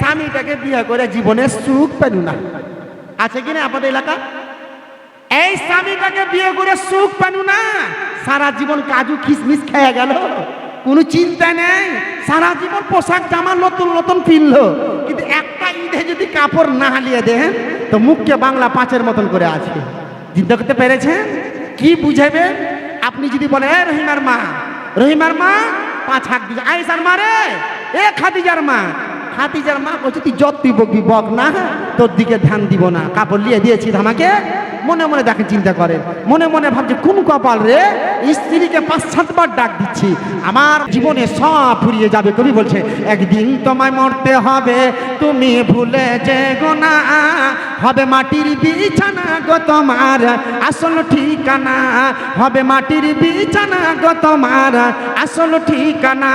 স্বামীটাকে বিয়ে করে জীবনে সুখ পেল না। আছে কিনা আপনাদের এলাকা? এই স্বামীটাকে বিয়ে করে সুখ পেল না, সারা জীবন কাজু খিসমিস খেয়ে গেল। কোনো চিন্তা নেই, সারা জীবন পোশাক জামা নতুন নতুন কিনলো। কিন্তু একটা ঈদে যদি কাপড় না হালিয়ে দেন, তো মুখকে বাংলা পাঁচের মতন করে আছে চিন্তা করতে পেরেছেন? কি বুঝাবেন আপনি যদি বলেন রহিমার মা রহিমার মা, পাঁচ হাত দিয়ে আয়েশার মা রে, এ খাদিজার মা খাদিজার মা বলছে, তুই যত তুই বকবি বক না, তোর দিকে ধ্যান দিব না। কাপড় লিয়ে দিয়েছি আমাকে মনে মনে দেখে চিন্তা করে। মনে মনে ভাবছে, কোন কপাল রে? স্ত্রীকে পাঁচ সাতবার ডাক দিচ্ছি। আমার জীবনে সব ফুরিয়ে যাবে। কবি বলছে, একদিন তোমায় মরতে হবে, তুমি ভুলে যে গোনা হবে মাটির বিছানা গো তোমার, আসল ঠিকানা। হবে মাটির বিছানা গো তোমার, আসল ঠিকানা।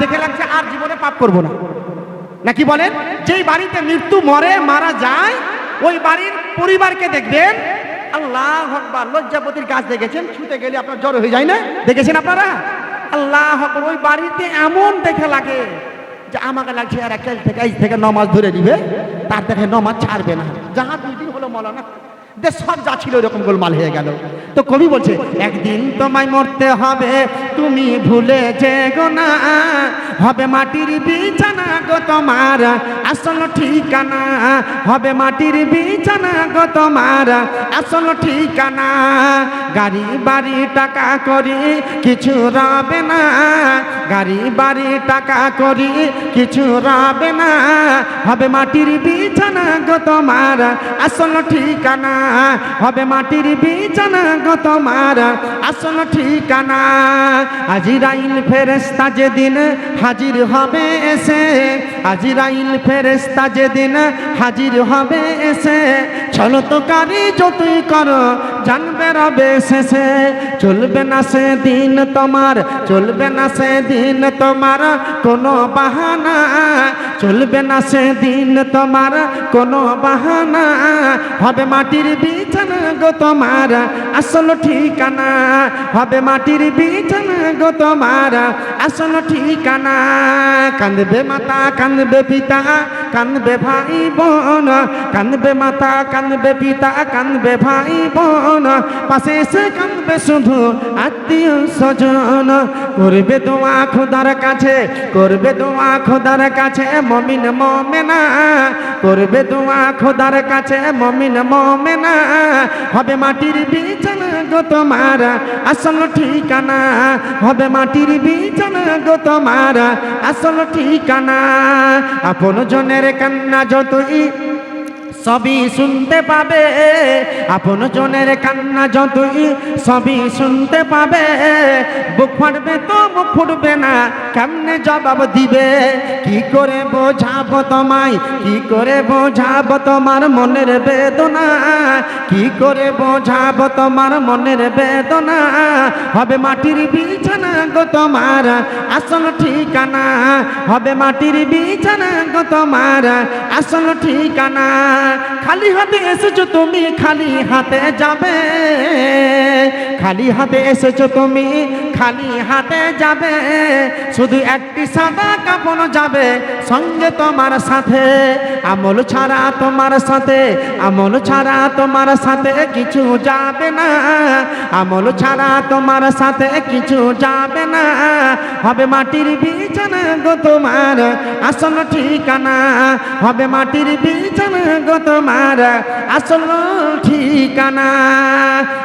দেখে লাগছে, আর জীবনে পাপ করব না। নাকি বলেন? যেই বাড়িতে মৃত্যু মরে, মারা যায়, ওই বাড়ির পরিবারকে দেখবেন, আল্লাহ হকবার লজ্জাপতির গাছ দেখেছেন, ছুটে গেলে আপনার জ্বর হয়ে যায় না? দেখেছেন আপনারা? আল্লাহ হকবার ওই বাড়িতে এমন দেখে লাগে যে আমাকে লাগছে আর এক থেকে এই থেকে নমাজ ধরে দিবে, তার দেখে নমাজ ছাড়বে না। যাহা দুই দিন হলো মলানা। সব যা ছিল এরকম গোলমাল হয়ে গেল। তো কবি বলছে, একদিন তোমায় মরতে হবে, তুমি ভুলে যে গো না। হবে মাটির বিছানা গো তোমার, আসল ঠিকানা। হবে মাটির বিছানা গো তোমার, আসল ঠিকানা। গাড়ি, বাড়ি, টাকা করি, কিছু রবে না। গাড়ি, বাড়ি, টাকা করি, কিছু রবে না। হবে মাটির বিছানা গো তোমার, আসল ঠিকানা। হবে মাটির বিছানা গো তোমার। আসল ঠিকানা, আজিরাইল ফেরেস্তা যেদিন হাজির হবে এসে, আজিরাইল ফেরেস্তা যেদিন হাজির হবে এসে চলো তো কারি যতই করো, জানবে রবে শেষে। চলবে না সে দিন তোমার, চলবে না সে দিন তোমার কোনো বাহানা। চলবে না সে দিন তোমার কোনো বাহানা। হবে মাটির বিছানা গো তোমার, আসল ঠিকানা। হবে মাটির বিছানা গো তোমার, আসল ঠিকানা। কান্দবে মাতা কান্দবে পিতা কান্দবে ভাই বোন কান্দবে মাতা কান্দবে পিতা কান্দবে ভাই বোন। পাশে এসে কান্দবে শুধু আত্মীয় স্বজন। করবে দোয়া খোদার কাছে, করবে দোয়া খোদার কাছে, মমিন মমেনা। করবে দোয়া খোদার কাছে, মমিন মমেনা। হবে মাটির বিছানা গো তোমার, আসল ঠিকানা। হবে মাটির বিছানা গো তোমার, আসল ঠিকানা। আপন জনের কান্না যতই সবই শুনতে পাবে, আপন জনের কান্না যতই সবই শুনতে পাবে, বুক ফাটবে তো বুক ফুটবে না কেমনে জবাব দিবে? কি করে বোঝাবো তোমায়? কি করে বোঝাবো তোমার মনের বেদনা? কি করে বোঝাবো তোমার মনের বেদনা? হবে মাটির বিছানা গো তোমার, আসল ঠিকানা। হবে মাটির বিছানা গো তোমার, আসল ঠিকানা। খালি হাতে এসেছ তুমি, খালি হাতে যাবে। খালি হাতে এসেছ তুমি খালি হাতে যাবে, শুধু একটি সাদা কাপড় যাবে সঙ্গে তোমার সাথে। আমল ছাড়া তোমার সাথে, আমল ছাড়া তোমার সাথে কিছু যাবে না। আমল ছাড়া তোমার সাথে কিছু যাবে না। হবে মাটির বিছানা গো তোমার আসল ঠিকানা। হবে মাটির বিছানা গো তোমার আসল ঠিকানা।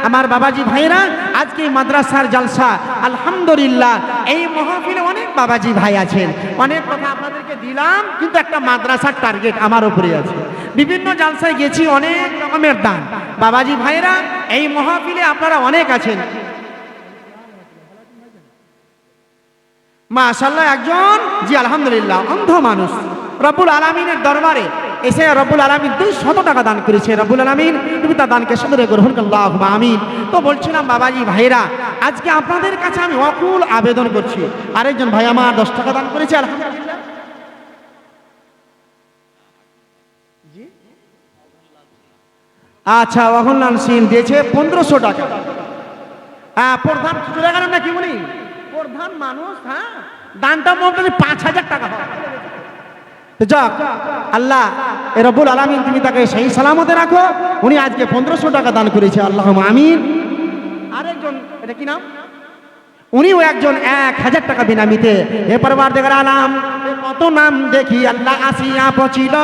আমার বাবাজি ভাইরা, আজকে মাদ্রাসার জলসা আলহামদুলিল্লাহ, এই মহফিলে অনেক বাবাজি ভাই আছেন। অনেক কথা আপনাদেরকে দিলাম, কিন্তু একটা মাদ্রাসার টার্গেট আমার উপরে আছে। বিভিন্ন জালসায় গেছি, অনেক রকমের দান। বাবাজি ভাইরা এই মহফিলে আপনারা অনেক আছেন। মাশাল্লাহ একজন, জি, আলহামদুলিল্লাহ, অন্ধ মানুষ। রব্বুল আলমিনের দরবারে এসে রব্বুল আলমিন দুই শত টাকা দান করেছে। রব্বুল আলমিন তুমি তার দানকে সদরে গ্রহণ করল্লাহ আমিন। তো বলছিলাম, বাবাজি ভাইরা আজকে আপনাদের কাছে আমি অকুল আবেদন করছি। আরেকজন ভাই আমার দশ টাকা দান করেছে? আচ্ছা অহল্লান সিং দিয়েছে পনেরোশো টাকা। হ্যাঁ প্রধান চলে গেলেন নাকি উনি? প্রধান মানুষ হ্যাঁ? দানটা মোটামুটি পাঁচ হাজার টাকা হয়। যাক, আল্লাহ এ রব্বুল আলামিন তুমি তাকে সেই সালামতে রাখো। উনি আজকে পনেরোশো টাকা দান করেছে আল্লাহ আমিন। আরেকজন, এটা কি নাম? উনিও একজন এক হাজার টাকা বিনামিতে। এ পরবার দেখার আলাম কত নাম দেখি আল্লাহ আসিয়া পচিল।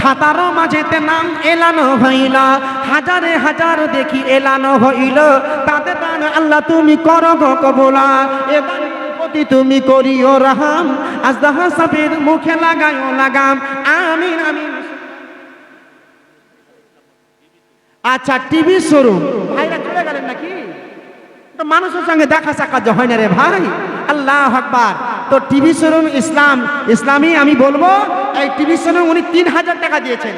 খাতার মাঝেতে নাম এলানো হইল। হাজারে হাজার দেখি এলানো হইল। তাতে দান আল্লাহ তুমি করো গো কবুলা। এবার প্রতি তুমি করিও রাহাম। আজদাহ সাফির মুখে লাগাইও লাগাম। আমিন আমিন। আচ্ছা টিভি শোরুম। ভাইরা চলে গেলেন নাকি? তো মানুষের সঙ্গে দেখা সাক্ষাৎ হয় না রে ভাই। আল্লাহ আকবার। তো টিভি শোরুম ইসলাম, ইসলামী আমি বলব, এই টিভি শোরুম উনি তিন হাজার টাকা দিয়েছেন।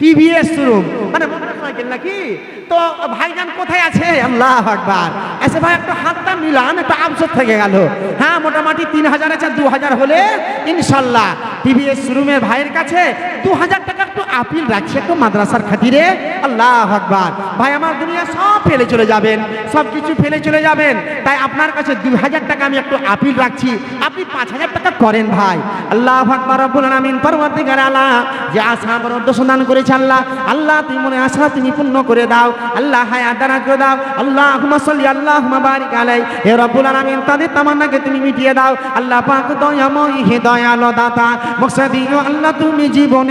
TVS showroom. মানে মোটরসাইকেল নাকি? তো ভাইজান কোথায় আছে? আল্লাহ আকবার। এসে ভাই, একটু হাতটা মিলান, একটু আফসোস থেকে গেল। হ্যাঁ মোটামুটি তিন হাজার আছে, দু হাজার হলে ইনশাল্লাহ। টিভিএস শোরুমের ভাইয়ের কাছে হাজার টাকা একটু আপিল রাখছে একটু মাদ্রাসার খাতিরে। আল্লাহ আকবার। ভাই, আমার দুনিয়া সব ফেলে চলে যাবেন, সব কিছু ফেলে চলে যাবেন। তাই আপনার কাছে দুই হাজার টাকা আমি একটু আপিল রাখছি। আপনি পাঁচ হাজার টাকা করেন ভাই। আল্লাহ আকবার, রব্বুল আলামিন আল্লাহ যে আশা সন্ধান করেছে আল্লাহ আল্লাহ তুমি মনে আশা তুমি পূর্ণ করে দাও। আল্লাহ হায়াত দানা করে দাও। আল্লাহ সাল্লি আল্লাহ বারিক আলাই হে রব্বুল আলামিন, তাদের তামান্নাকে তুমি মিটিয়ে দাও। আল্লাহ পাক হে দয়ালো দাতা মকসাদিও আল্লাহ তুমি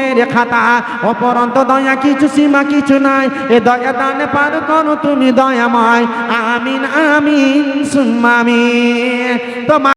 জীবনের খাতা অপরন্ত দয়া কিছু, সীমা কিছু নাই। এ দয়া দানে পার করো তুমি দয়াময়। আমিন আমিন, সুমামি তোমার